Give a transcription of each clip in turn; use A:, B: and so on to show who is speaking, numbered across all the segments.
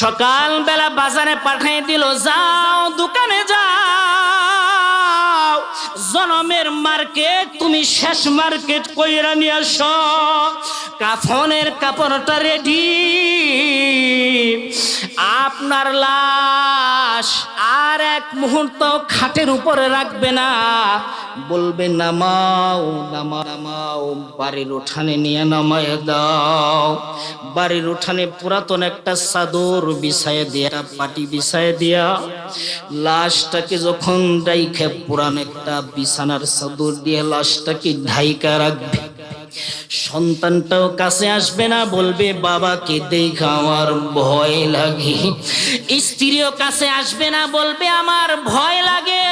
A: সকাল বেলা বাজারে পাঠিয়ে দিল, যাও দোকানে যাও। জনমের মার্কেট, তুমি শেষ মার্কেট কইরা নিয়ে আস। কাফনের কাপড়টা রেডি আপনার লাশ আর এক মুহূর্ত খাটের উপরে রাখবে না। বলবে, নামাও নামা নামাও, বাড়ির উঠানে নিয়ে নামায় দাও। বাড়ির উঠানে পুরাতন একটা চাদর বিছায় দিয়া পাটি বিছায় দিয়া, লাশটাকে যখন ডাইখে পুরান একটা বিছানার চাদর দিয়ে লাশটাকে ঢাইকা রাখবে। সন্তানটাও কাছে আসবে না, বলবে, বাবাকে দেখা আমার ভয় লাগে। স্ত্রীও কাছে আসবে না, বলবে, আমার ভয় লাগে।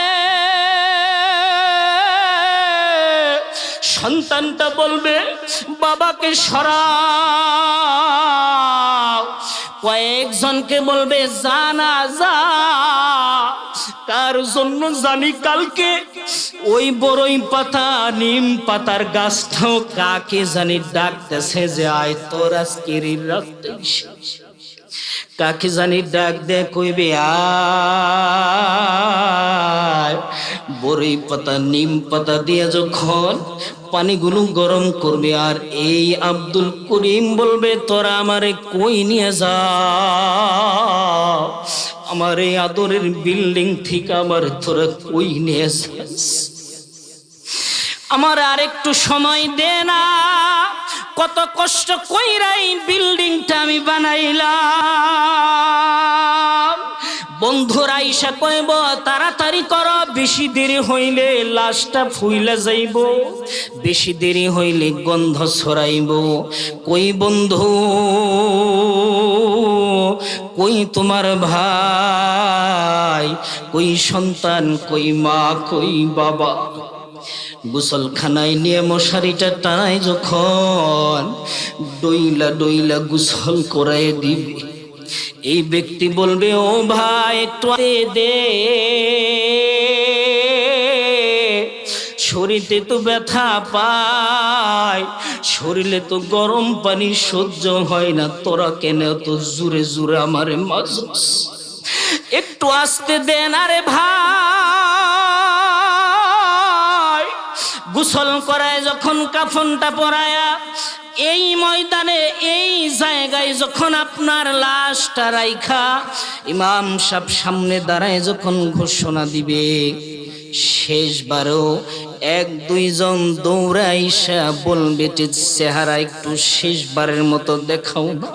A: সন্তানটা বলবে, বাবাকে সরাও। কয়েকজনকে বলবে, জানা যা কার জন্য জানি কালকে। ওই বড়ই পাতা, নিম পাতার গাছটাও কাকে জানি ডাকতেছে যে আয় তোর আজকের এই কাকে জানি ডাক দে কইবে বড়ই পাতা, নিম পাতা দিয়ে যখন পানিগুলো গরম করবে, আর এই আব্দুল করিম বলবে, তোরা আমারে কই নিয়ে যা আমার এই আদরের বিল্ডিং ঠিক আমার তোরা কই নিয়ে আমার আর একটু সময় দে না। কত কষ্ট কইরাই বিল্ডিংটা আমি বানাইলাম। বন্ধুরা ইসা কইব, তাড়াতাড়ি কর, বেশি দেরি হইলে লাশটা ফুইলা যাইব, বেশি দেরি হইলে গন্ধ ছড়াইব। কই বন্ধু? কই তোমার ভাই? কই সন্তান, কই মা, কই বাবা? গোসলখানায় নিয়ে মশারিটা টানায় যখন ডইলা ডইলা গোসল করায় দিবে। এই ব্যক্তি বলবে, ও ভাই, একটু দে দে। শরীরে তো ব্যথা পায়, শরীরে তো গরম পানি সহ্য হয় না। তোরা কেন তো জুরে জুরে আমারে মাজস একটু আসতে দেন আরে ভাই। গোসল করায় যখন কাফনটা পরায়া, এই ময়দানে, এই জায়গায় যখন আপনার লাশটা রাইখা, ইমাম সাহেব সামনে দাঁড়ায় যখন ঘোষণা দিবে, শেষবারও এক, দুইজন দৌড়াইসা বলবে চেহারা একটু শেষবারের মতো দেখাও না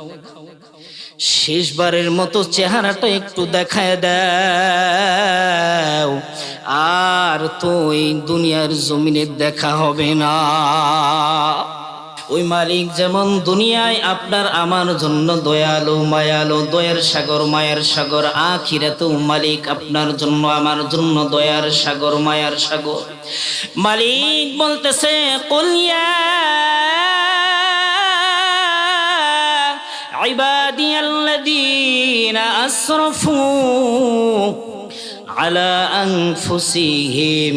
A: শেষবারের মতো চেহারাটা একটু দেখায় দাও। আর তো এই দুনিয়ার জমিনে দেখা হবে না। ওই মালিক যেমন দুনিয়ায় আপনার আমার জন্য দয়ালু মায়ালু দয়ার সাগর মায়ের সাগর আখিরাতেও মালিক আপনার জন্য আমার জন্য দয়ার সাগর মায়ার সাগর মালিক বলতেছে কলিয়া عبادي الذين أسرفوا على أنفسهم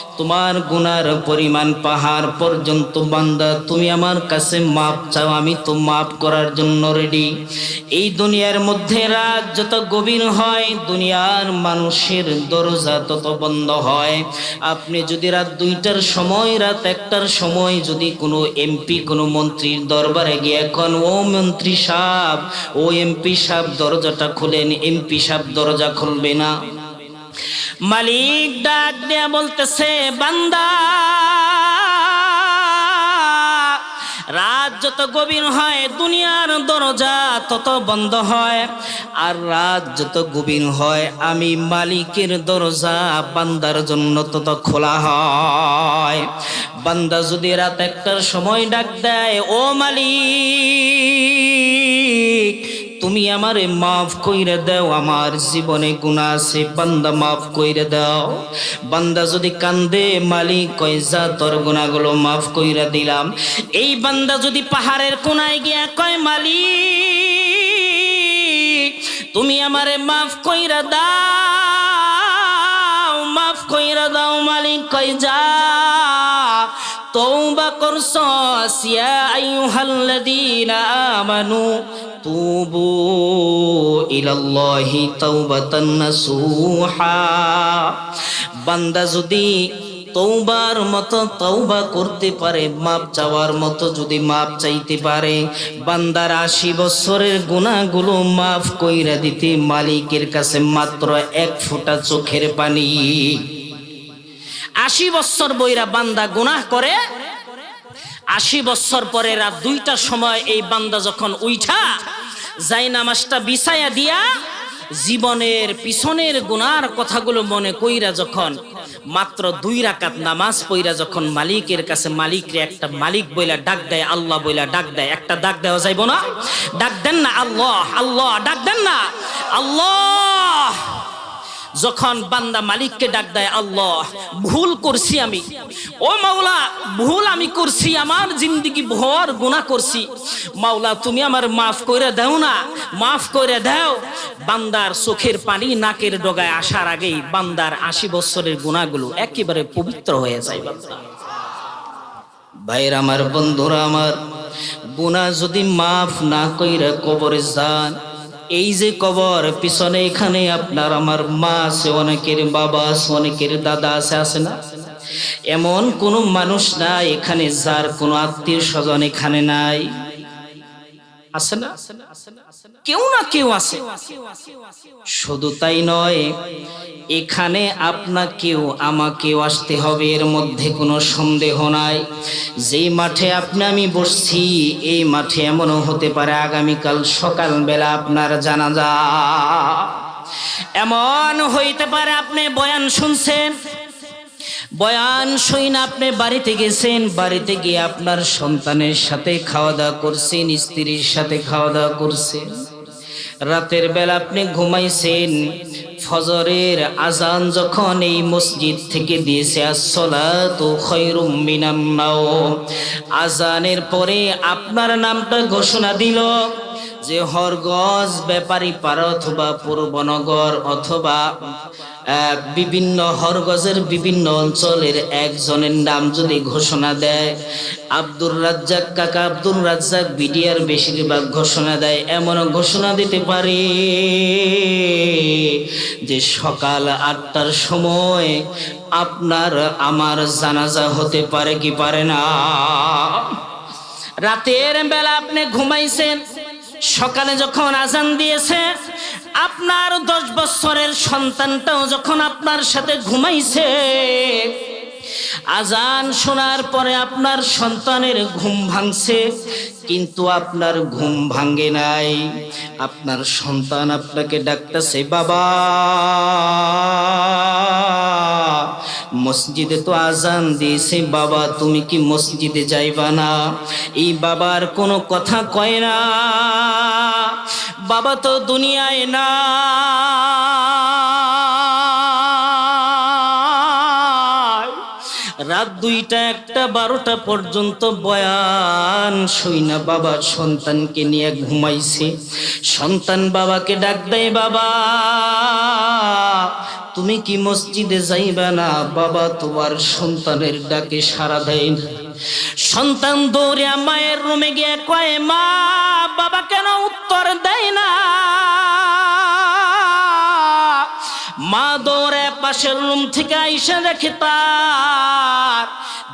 A: তোমার গুনার পরিমাণ পাহাড় পর্যন্ত, বান্দা, তুমি আমার কাছে মাপ চাও, আমি তো মাপ করার জন্য রেডি এই দুনিয়ার মধ্যে রাত যত গভীর হয়, দুনিয়ার মানুষের দরজা তত বন্ধ হয়। আপনি যদি রাত দুইটার সময়, রাত একটার সময় যদি কোনো এমপি কোনো মন্ত্রীর দরবারে গিয়ে এখন, ও মন্ত্রী সাহেব, ও এমপি সাহেব, দরজাটা খুলেন এমপি সাহেব দরজা খুলবে না। মালিক ডাক দেয়া বলতেছে, বান্দা, রাত যত গভীর হয়, দুনিয়ার দরজা তত বন্ধ হয়। আর রাত যত গভীর হয়, আমি মালিকের দরজা বান্দার জন্য তত খোলা হয়। বান্দা যদি রাত একটার সময় ডাক দেয়, ও মালিক তুমি আমারে মাফ কইরে দাও, আমার জীবনে গুণা আছে, বান্দা মাফ কইরে দাও। বান্দা যদি কান্দে, মালিক কয়, যা তোর গুণাগুলো মাফ কইরা দিলাম। এই বান্দা যদি পাহাড়ের কোনায় গিয়া কয়, মালিক, তুমি আমারে মাফ কইরা দাও, মাফ কইরা দাও। মালিক কই যা তৌবা করছস ইয়া আইয়ুহাল্লাযীনা আমানু। তুবু ইলাল্লাহি তাওবাতান বান্দা যদি তৌবার মতো তৌবা করতে পারে, মাপ চাওয়ার মতো যদি মাপ চাইতে পারে, বান্দার আশি বছরের গুণাগুলো মাফ কইরা দিতে মালিকের কাছে মাত্র এক ফোঁটা চোখের পানি। আশি বছর বইরা বান্দা গুনাহ করে আশি বছর পরে রাত দুইটার সময় এই বান্দা যখন উইঠা যাই নামাজটা বিছায়া দিয়া জীবনের পিছনের গুনার কথাগুলো মনে কইরা যখন, মাত্র দুই রাকাত নামাজ পইরা যখন মালিকের কাছে মালিকরে একটা মালিক বইলা ডাক দেয়, আল্লাহ বইলা ডাক দেয়, একটা ডাক দেওয়া যাইব না? ডাক দেন না, আল্লাহ আল্লাহ, ডাক দেন না, আল্লাহ! যখন বান্দা মালিককে ডাক দেয়, আল্লাহ, ভুল করছি আমি। ও মাওলা, ভুল আমি করছি, আমার জিন্দগি ভর গুনাহ করছি। মাওলা, তুমি আমার মাফ করে দাও না, মাফ করে দাও। বান্দার চোখের পানি নাকের ডগায় আসার আগেই বান্দার আশি বছরের গুণাগুলো একেবারে পবিত্র হয়ে যায় ভাইর আমার, বন্ধুরা আমার গুণা যদি মাফ না কইরা কবরে যান এই যে কবর, পিছনে এখানে আপনার আমার মা আছে, অনেকের বাবা আছে, অনেকের দাদা আছে আছে না? এমন কোন মানুষ না এখানে যার কোনো আত্মীয় স্বজন এখানে নাই। আছে না? কেউ না কেউ আছে। শুধু তাই নয়, এখানে আপনাকেও আমাকেও আসতে হবে, এর মধ্যে কোনো সন্দেহ নাই। যেই মাঠে আপনি, আমি বসছি, এই মাঠে এমনও হতে পারে আগামীকাল সকালবেলা আপনার জানাজা। এমন হইতে পারে আপনি বয়ান শুনছেন বয়ান শুইন আপনি বাড়িতে গেছেন, বাড়িতে গিয়ে আপনার সন্তানের সাথে খাওয়া দাওয়া করছেন, স্ত্রীর সাথে খাওয়া দাওয়া করছেন। রাতের বেলা আপনি ঘুমাইছেন, ফজরের আজান যখন এই মসজিদ থেকে দিয়েছে, আসসালাতু খৈরুম মিনান আজানের পরে আপনার নামটা ঘোষণা দিল যে হরগজ ব্যাপারী পাড়া অথবা পূর্বনগর অথবা বিভিন্ন হরগজের বিভিন্ন অঞ্চলের একজনের নাম যদি ঘোষণা দেয়, আব্দুর রাজ্জাক কাকা আব্দুর রাজ্জাক বিডিআর বেশিরভাগ ঘোষণা দেয় এমন ঘোষণা দিতে পারে যে সকাল আটটার সময় আপনার আমার জানাজা হতে পারে কি পারে না। রাতের বেলা আপনি ঘুমাইছেন, সকালে যখন আজান দিয়েছে আপনার দশ বছরের সন্তানটাও যখন আপনার সাথে ঘুমাইছে আজান শোনার পরে আপনার সন্তানের ঘুম ভাঙছে, কিন্তু আপনার ঘুম ভাঙে নাই। আপনার সন্তান আপনাকে ডাকতেছে, বাবা, মসজিদে তো আজান দিয়েছে, বাবা, তুমি কি মসজিদে যাইবা না? এই বাবার কোনো কথা কয় না। বাবা তো দুনিয়ায় না। রাত দুইটা, একটা বারোটা পর্যন্ত বয়ান সইনা বাবা, সন্তানকে নিয়ে ঘুমাইছে। সন্তান বাবাকে ডাক দেয়, বাবা, তুমি কি মসজিদে যাইবা না? বাবা, তোমার সন্তানের ডাকে সারা দেয় না। সন্তান দৌড়ে মায়ের রুমে গিয়ে কয়, মা, বাবা কেন উত্তর দেয় না? মা পাশের রুম থেকে আইসা দেখে তার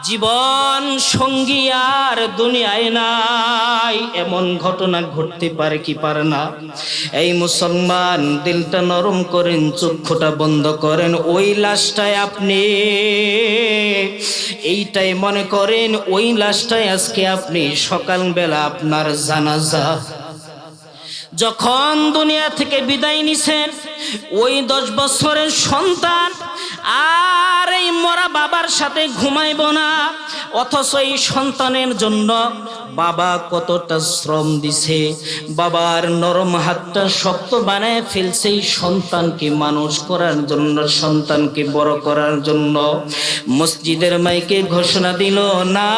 A: জীবন সঙ্গী আর দুনিয়ায় নাই। এমন ঘটনা ঘটতে পারে কি পারে না? এই মুসলমান দিলটা নরম করেন, চক্ষুটা বন্ধ করেন, ওই লাশটায় আপনি এইটাই মনে করেন, ওই লাশটায় আজকে আপনি সকালবেলা আপনার জানাজা যখন দুনিয়া থেকে বিদায় নিছেন, ওই দশ বছরের সন্তান আর এই মরা বাবার সাথে ঘুমাইব না, অথচ এই সন্তানের জন্য বাবা কতটা শ্রম দিছে, বাবার নরম হাতটা শক্ত বানায় ফেলছে এই সন্তানকে মানুষ করার জন্য, সন্তানকে বড় করার জন্য। মসজিদের মাইকে ঘোষণা দিল, না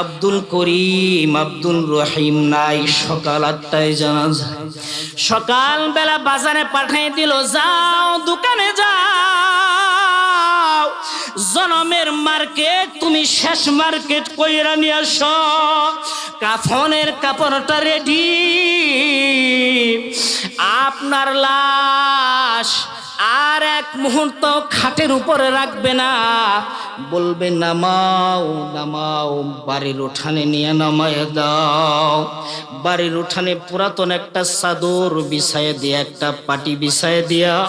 A: আব্দুল করিম আব্দুল রহিম নাই, সকাল আটটায় জানাজা। সকাল বেলা বাজারে পাঠিয়ে দিল, যাও দোকানে যাও। জনমের মার্কেট, তুমি শেষ মার্কেট কইরা নিয়ে আস। কাফনের কাপড়টা রেডি আপনার লাশ আর এক মুহূর্ত খাটের উপরে রাখবে না। বলবে, নামাও নামাও, বাড়ির উঠানে নিয়ে নামায় দাও। বাড়ির উঠানে পুরাতন একটা চাদর বিছায় দিয়া, একটা পাটি বিছায় দিয়া,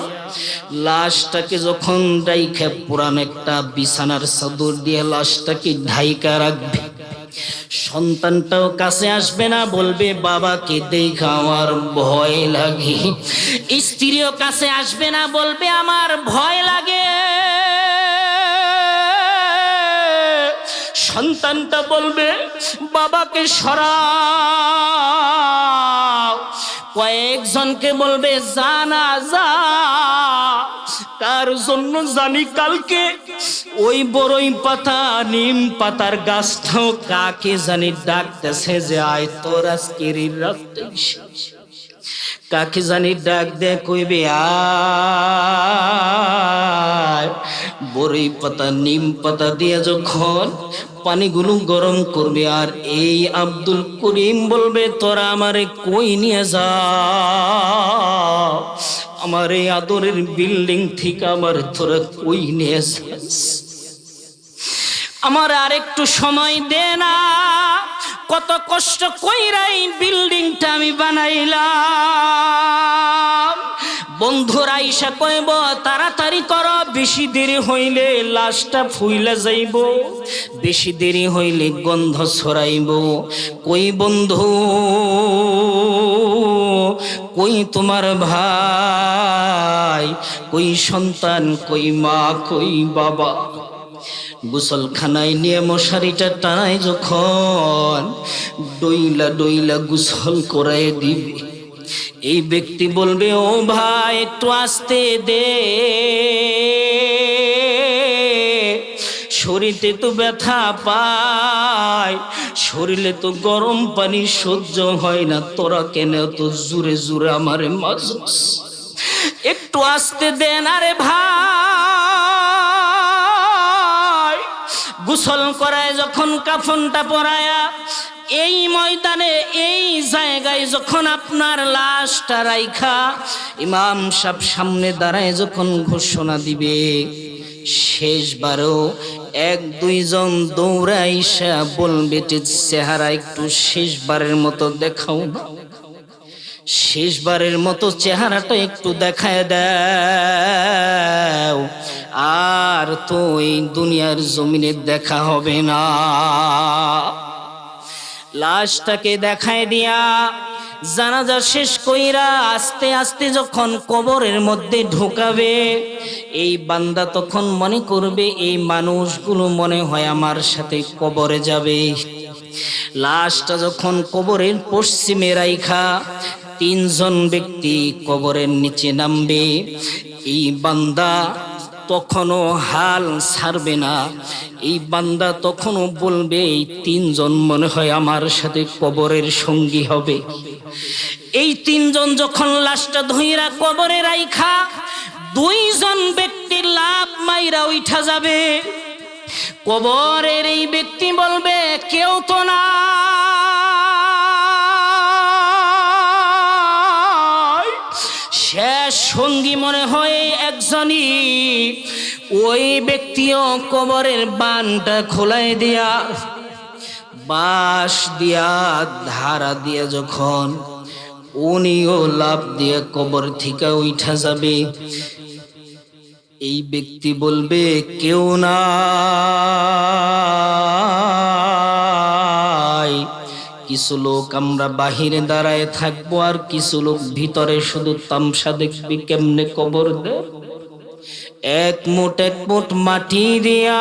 A: লাশটাকে যখন ডাইখে পুরান একটা বিছানার চাদর দিয়ে লাশটাকে ঢাইকা রাখবে সন্তানটাও কাছে আসবে না, বলবে, বাবাকে দেখা আমার ভয় লাগে। স্ত্রীও কাছে আসবে না, বলবে, আমার ভয় লাগে। সন্তানটা বলবে, বাবাকে সরাও কয়েকজনকে বলবে, জানা যা, কার জন্য জানি কালকে ওই বড়ই পাতা, নিম পাতার গাছটাও কাকে জানি ডাকতেছে যে, আয় তোর আজকের শেষ। কাকে জানি ডাক দে কইবে বড়ই পাতা, নিম পাতা দিয়ে যখন পানিগুলো গরম করবে, আর এই আব্দুল করিম বলবে, তোরা আমারে কই নিয়ে যা আমার এই আদরের বিল্ডিং থেকে আমার, তোরা কই নিয়ে যাস? আমার আর একটু সময় দে না। কত কষ্ট কইরাই বিল্ডিংটা আমি বানাইলাম। বন্ধুরা ইসা কইব, তাড়াতাড়ি কর, বেশি দেরি হইলে লাশটা ফুইলা যাইব, বেশি দেরি হইলে গন্ধ ছড়াইব। কই বন্ধু, কই তোমার ভাই, কই সন্তান, কই মা, কই বাবা? গোসলখানায় নিয়ে মশারিটা টানায় যখন ডইলা ডইলা গোসল করায় দিবে। এই ব্যক্তি বলবে, ও ভাই, একটু আসতে দে। শরীরে তো ব্যথা পায়, শরীরে তো গরম পানি সহ্য হয় না। তোরা কেন তো জুরে জুরে আমারে মাজস একটু আসতে দেন আরে ভাই। গোসল করায় যখন কাফনটা পরায়া, এই ময়দানে, এই জায়গায় যখন আপনার লাশটা রাইখা, ইমাম সাহেব সামনে দাঁড়ায় যখন ঘোষণা দিবে, শেষবারও এক দুইজন দৌড়াইসা বলবে চেহারা একটু শেষবারের মতো দেখাও না। শেষবারের মতো চেহারাটা একটু দেখায় দাও। আর তো এই দুনিয়ার জমিনে দেখা হবে না। লাশটাকে দেখায় দিয়া জানাজা শেষ কইরা আস্তে আস্তে যখন কবরের মধ্যে ঢোকাবে, এই বান্দা তখন মনে করবে, এই মানুষগুলো মনে হয় আমার সাথে কবরে যাবে। লাশটা যখন কবরের পশ্চিমে রাইখা তিনজন ব্যক্তি কবরের নিচে নামবে। এই বান্দা তখনও হাল ছাড়বে না। এই বান্দা তখনও বলবে, এই তিনজন মনে হয় আমার সাথে কবরের সঙ্গী হবে। এই তিনজন যখন লাশটা ধইরা কবরে রাইখা, দুইজন ব্যক্তির লাভ মাইরা উঠা যাবে। কবরের এই ব্যক্তি বলবে, কেউ তো না সঙ্গী মনে হয় একজনই। ওই ব্যক্তিও কবরের বানটা খোলাই দিয়া, বাঁশ দিয়া, ধারা দিয়া যখন উনিও লাভ দিয়ে কবর থেকে উঠা যাবে, এই ব্যক্তি বলবে, কেউ না। কিছু লোক আমরা বাহিরে দাঁড়ায় থাকব, আর কিছু লোক ভিতরে শুধু তামসা দেখবি কেমনে কবর দে এক মোট এক মোট মাটি দিয়া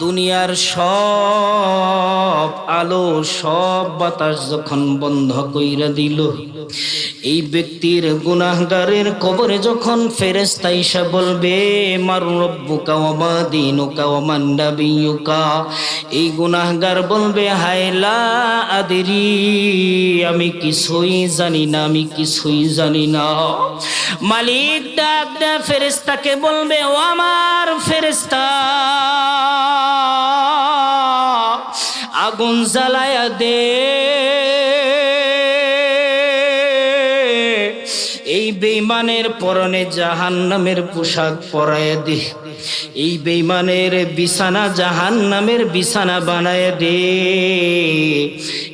A: দুনিয়ার সব আলো, সব বাতাস যখন বন্ধ কইরা দিল, এই ব্যক্তির গুনাহগারের কবরে যখন ফেরেস্তা ইসা বলবে, মার রব্বুকা ওমা দিনুকা ওমা নাবিয়ুকা? এই গুনাহগার বলবে হায়লা আদেরি, আমি কিছুই জানি না, আমি কিছুই জানি না। মালিক ডাক ফেরেস্তাকে বলবে, ও আমার ফেরেস্তা আগুন জ্বালায়া দে। এই বেইমানের পরনে জাহান নামের পোশাক পরায় দে। এই বেইমানের বিছানা জাহান নামের বিছানা বানায় দে।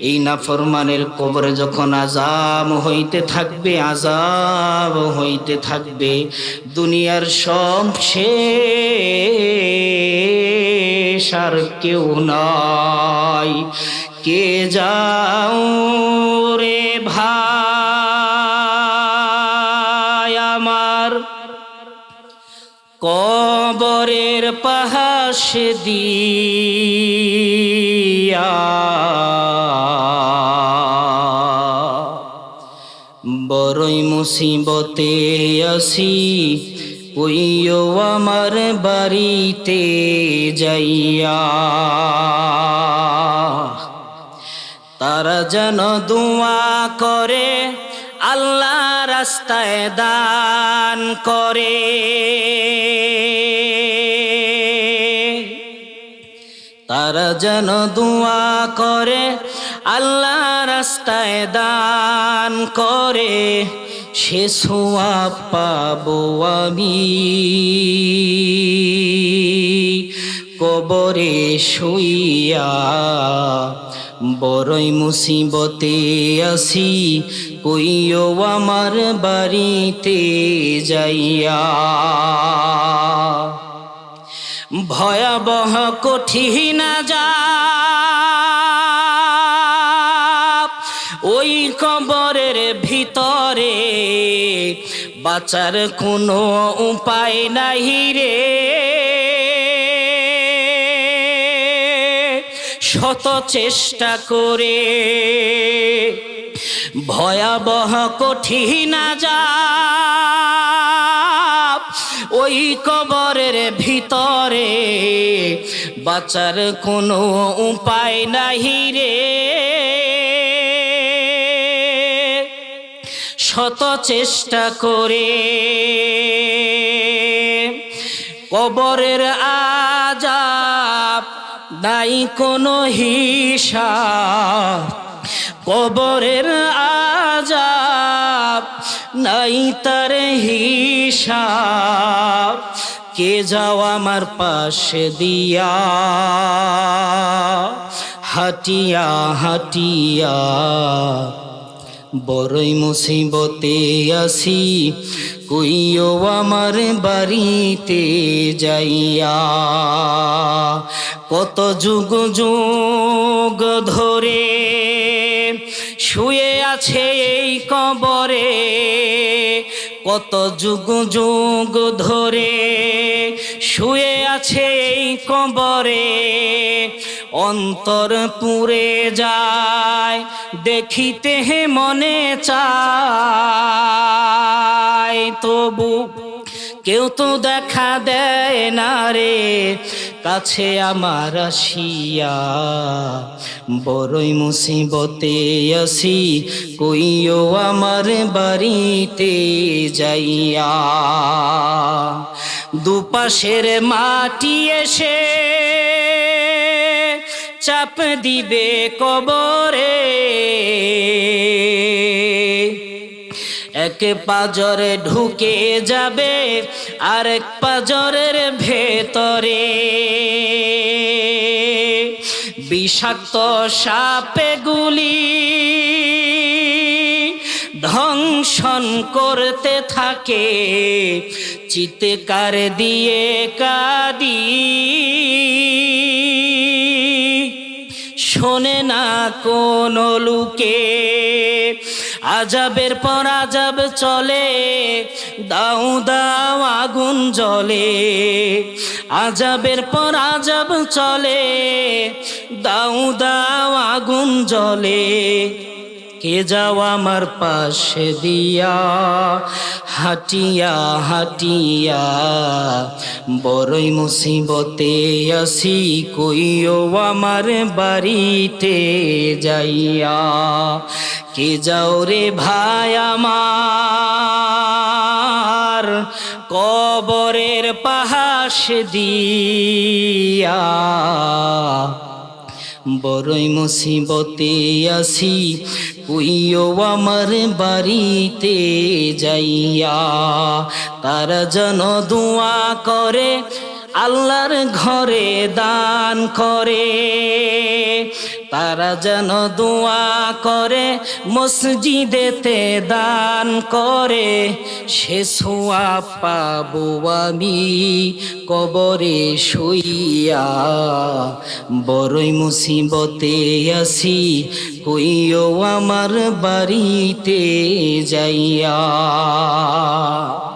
A: এই নাফরমানের কবরে যখন আজাব হইতে থাকবে আজাব হইতে থাকবে, দুনিয়ার সব শেষ। আর কেউ নাই। কে যাও রে ভাই আমার? কবরের পাহাসে দিয়া বড়ই মুসিবতে আসি কইও আমার বাড়িতে যাইয়া, তারা যেন দোয়া করে, আল্লাহ রাস্তায় দান করে। তারা যেন দোয়া করে, আল্লাহ রাস্তায় দান করে। সে সোয়া পাবো আমি। কবরে শুইয়া বড়ই মুসিবতে আসি, কইও আমার বাড়িতে যাইয়া। ভয়াবহ কঠিন যা কবরের ভিতরে, বাঁচার কোনো উপায় নাই রে। শত চেষ্টা করে, ভয়াবহ কঠিন যা ওই কবরের ভিতরে বাঁচার কোনো উপায় নাহি রে। শত চেষ্টা করে। কবরের আজাব নাই কোনো হিসাব। কবরের আজাব নাই তার হিসাব। কে যাও আমার পাশে দিয়া। হাটিয়া হাটিয়া। বড়ই মুসিবতে আসি, কইও আমার বাড়িতে যাইয়া। কত যুগ যুগ ধরে শুয়ে আছে এই কবরে, কত যুগ যুগ ধরে শুয়ে আছে এই কবরে। অন্তর পুরে যায়, দেখিতে হে মনে চায়। তবু কেউ তো দেখা দেয় না রে, কাছে আমার আসিয়া। বড়ই মুসিবতে আসি, কইও আমার বাড়িতে যাইয়া। দুপাশের মাটি এসে চাপ দিবে কবরে। এক পাজরে ঢুকে যাবে আর এক পাজরের ভেতরে। বিষাক্ত সাপে গুলি ধ্বংসন করতে থাকে, চিৎকার দিয়ে কাদি। শোনে না কোন লুকে। আজাবের পর আজাব চলে দাউ দাও আগুন জলে আজাবের পর আজাব চলে দাউ দাও আগুন জ্বলে। কে যাও আমার পাশে দিয়া, হাটিয়া হাটিয়া, বড়ই মুসিবতে আসি কইও আমার বাড়িতে যাইয়া, কে যাও রে ভাই আমার, কবরের পাহাস দিয়া। বড়ই মুসিবতে আসি কুইও আমার বাড়িতে যাইয়া। তারা যেন দোয়া করে, আল্লাহর ঘরে দান করে। তারা যেন দোয়া করে, মসজিদেতে দান করে, সে সোয়া পাবো আমি কবরে শুইয়া। বড়ই মুসিবতে আসি কইও আমার বাড়িতে যাইয়া।